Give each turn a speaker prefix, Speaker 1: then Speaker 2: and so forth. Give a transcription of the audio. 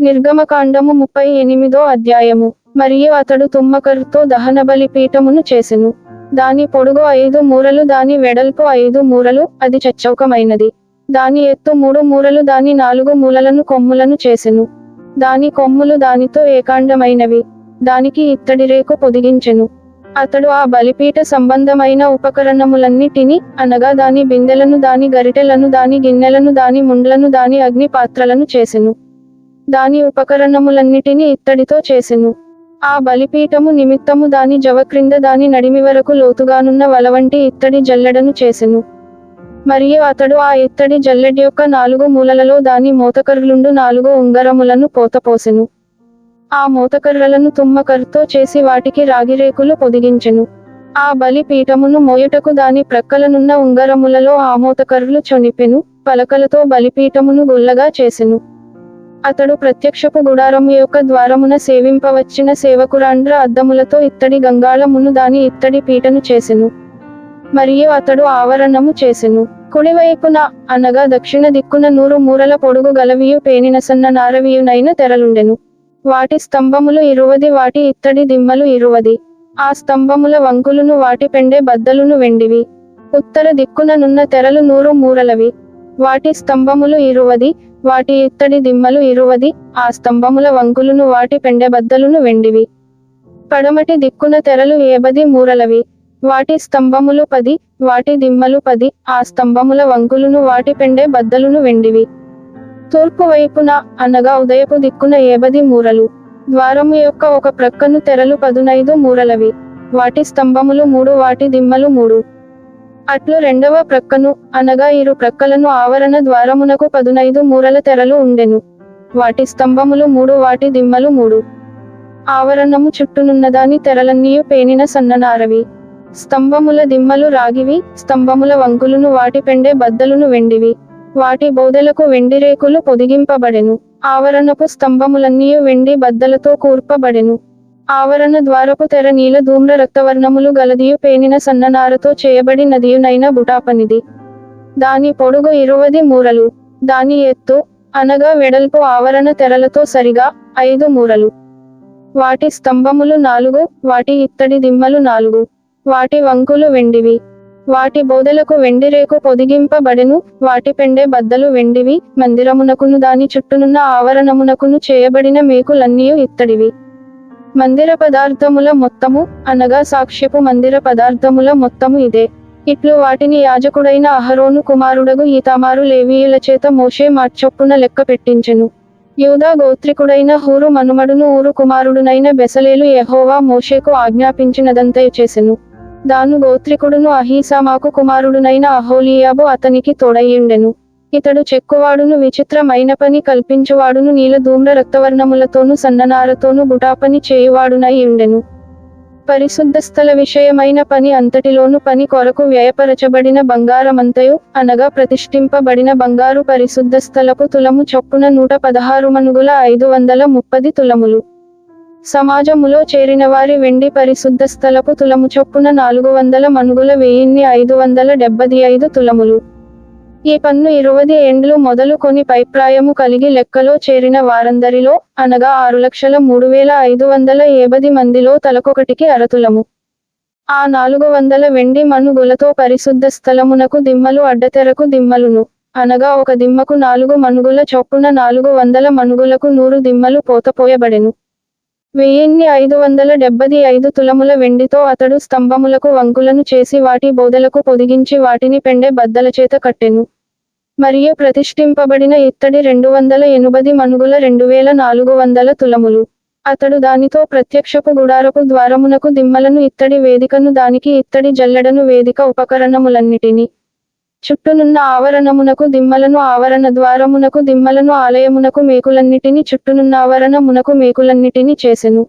Speaker 1: నిర్గమకాండము ముప్పై ఎనిమిదో అధ్యాయము. మరియు అతడు తుమ్మకరుతో దహనబలి పీఠమును చేసెను. దాని పొడుగు ఐదు మూరలు దాని వెడల్పు ఐదు మూరలు అది చచ్చౌకమైనది. దాని ఎత్తు మూడు మూరలు దాని నాలుగు మూలలను కొమ్ములను చేసెను. దాని కొమ్ములు దానితో ఏకాండమైనవి. దానికి ఇత్తడి రేకు పొదిగించెను. అతడు ఆ బలిపీఠ సంబంధమైన ఉపకరణములన్నిటిని అనగా దాని బిందెలను దాని గరిటెలను దాని గిన్నెలను దాని ముండ్లను దాని అగ్ని పాత్రలను చేసెను. దాని ఉపకరణములన్నిటిని ఇత్తడితో చేసెను. ఆ బలిపీఠము నిమిత్తము దాని జవ క్రింద దాని నడిమి వరకు లోతుగానున్న వలవంటి ఇత్తడి జల్లెడను చేసెను. మరియు అతడు ఆ ఇత్తడి జల్లెడ్ యొక్క నాలుగు మూలలలో దాని మోతకర్లుండు నాలుగు ఉంగరములను పోతపోసెను. ఆ మోతకర్రలను తుమ్మకర్తో చేసి వాటికి రాగిరేకులు పొదిగించెను. ఆ బలి పీఠమును మోయుటకు దాని ప్రక్కలనున్న ఉంగరములలో ఆ మోతకర్లు చొనిపెను పలకలతో బలిపీఠమును గుల్లగా చేసెను. అతడు ప్రత్యక్షపు గుడారము యొక్క ద్వారమున సేవింపవచ్చిన సేవకురాండ్ర అద్దములతో ఇత్తడి గంగాళమును దాని ఇత్తడి పీటను చేసెను. మరియు అతడు ఆవరణము చేసెను. కుడివైపున అనగా దక్షిణ దిక్కున నూరు మూరల పొడుగు గలవియు పేనిన సన్న నారవియునైన తెరలుండెను. వాటి స్తంభములు ఇరువది వాటి ఇత్తడి దిమ్మలు ఇరువది. ఆ స్తంభముల వంకులును వాటి పెండే బద్దలును వెండివి. ఉత్తర దిక్కున నున్న తెరలు నూరు మూరలవి. వాటి స్తంభములు ఇరువది వాటి ఇత్తడి దిమ్మలు ఇరువది ఆ స్తంభముల వంగులును వాటి పెండెబద్దలును వెండివి. పడమటి దిక్కున తెరలు ఏబది మూరలవి వాటి స్తంభములు పది వాటి దిమ్మలు పది ఆ స్తంభముల వంగులును వాటి పెండె బద్దలును వెండివి. తూర్పు వైపున అనగా ఉదయపు దిక్కున ఏబది మూరలు ద్వారము యొక్క ఒక ప్రక్కను తెరలు పదునైదు మూరలవి వాటి స్తంభములు మూడు వాటి దిమ్మలు మూడు. అట్లు రెండవ ప్రక్కను అనగా ఇరు ప్రక్కలను ఆవరణ ద్వారమునకు పదునైదు మూరల తెరలు ఉండెను. వాటి స్తంభములు మూడు వాటి దిమ్మలు మూడు. ఆవరణము చుట్టూనున్నదాని తెరలన్నీయు పేనిన సన్ననారవి. స్తంభముల దిమ్మలు రాగివి స్తంభముల వంకులను వాటి పెండే బద్దలును వెండివి. వాటి బోదెలకు వెండి రేకులు పొదిగింపబడెను. ఆవరణపు స్తంభములన్నీయు వెండి బద్దలతో కూర్పబడెను. ఆవరణ ద్వారపు తెర నీల ధూమ్ర రక్తవర్ణములు గలదియు పేనిన సన్ననారతో చేయబడి నదియునైన బుటాపనిది. దాని పొడుగు ఇరువది మూరలు. దాని ఎత్తు అనగా వెడల్పు ఆవరణ తెరలతో సరిగా ఐదు మూరలు. వాటి స్తంభములు నాలుగు వాటి ఇత్తడి దిమ్మలు నాలుగు. వాటి వంకులు వెండివి. వాటి బోధలకు వెండి రేకు పొదిగింపబడెను వాటి పెండే బద్దలు వెండివి. మందిరమునకును దాని చుట్టూనున్న ఆవరణమునకును చేయబడిన మేకులన్నీ ఇత్తడివి. మందిర పదార్థముల మొత్తము అనగా సాక్ష్యపు మందిర పదార్థముల మొత్తము ఇదే. ఇట్లు వాటిని యాజకుడైన అహరోను కుమారుడగు ఈతామారు లేవీయుల చేత మోషే మార్చొప్పున లెక్క పెట్టించెను. యూదా గోత్రికుడైన హూరు మనుమడును ఊరు కుమారుడునైన బెసలేలు యహోవా మోషేకు ఆజ్ఞాపించినదంతయు చేసెను. దాను గోత్రికుడును అహీసామాకు కుమారుడునైన అహోలియాబు అతనికి తోడయ్యుండెను. ఇతడు చెక్కువాడును విచిత్రమైన పని కల్పించువాడును నీల ధూమ్ర రక్తవర్ణములతోను సన్ననారతోను బుటాపని చేయువాడునై ఉండెను. పరిశుద్ధ స్థల విషయమైన పని అంతటిలోను పని కొరకు వ్యయపరచబడిన బంగారమంతయు అనగా ప్రతిష్ఠింపబడిన బంగారు పరిశుద్ధ స్థలపు తులము చొప్పున నూట పదహారు మనుగుల ఐదు వందల ముప్పది తులములు. సమాజములో చేరిన వారి వెండి పరిశుద్ధ స్థలపు తులము చొప్పున నాలుగు వందల మనుగుల వెయ్యిన్ని ఐదు వందల డెబ్బది ఐదు తులములు. ఈ పన్ను ఇరువది ఎండ్లు మొదలుకొని పైప్రాయము కలిగి లెక్కలో చేరిన వారందరిలో అనగా ఆరు లక్షల మూడు వేల ఐదు వందల ఏబది మందిలో తలకొకటికి అరతులము ఆ నాలుగు వందల వెండి మనుగులతో పరిశుద్ధ స్థలమునకు దిమ్మలు అడ్డతెరకు దిమ్మలును అనగా ఒక దిమ్మకు నాలుగు మనుగుల చొప్పున నాలుగు వందల మనుగులకు నూరు దిమ్మలు పోతపోయబడెను. వెయ్యిన్ని ఐదు వందల డెబ్బది ఐదు తులముల వెండితో అతడు స్తంభములకు వంకులను చేసి వాటి బోదలకు పొదిగించి వాటిని పెండే బద్దల చేత కట్టెను. మరియు ప్రతిష్ఠింపబడిన ఇత్తడి రెండు వందల ఎనుబది మనుగుల రెండు వేల నాలుగు వందల తులములు. అతడు దానితో ప్రత్యక్షపు గుడారపు ద్వారమునకు దిమ్మలను ఇత్తడి వేదికను దానికి ఇత్తడి జల్లెడను వేదిక ఉపకరణములన్నిటిని చుట్టూనున్న ఆవరణమునకు దిమ్మలను ఆవరణ ద్వారమునకు దిమ్మలను ఆలయమునకు మేకులన్నిటిని చుట్టూనున్న ఆవరణమునకు మేకులన్నిటిని చేసెను.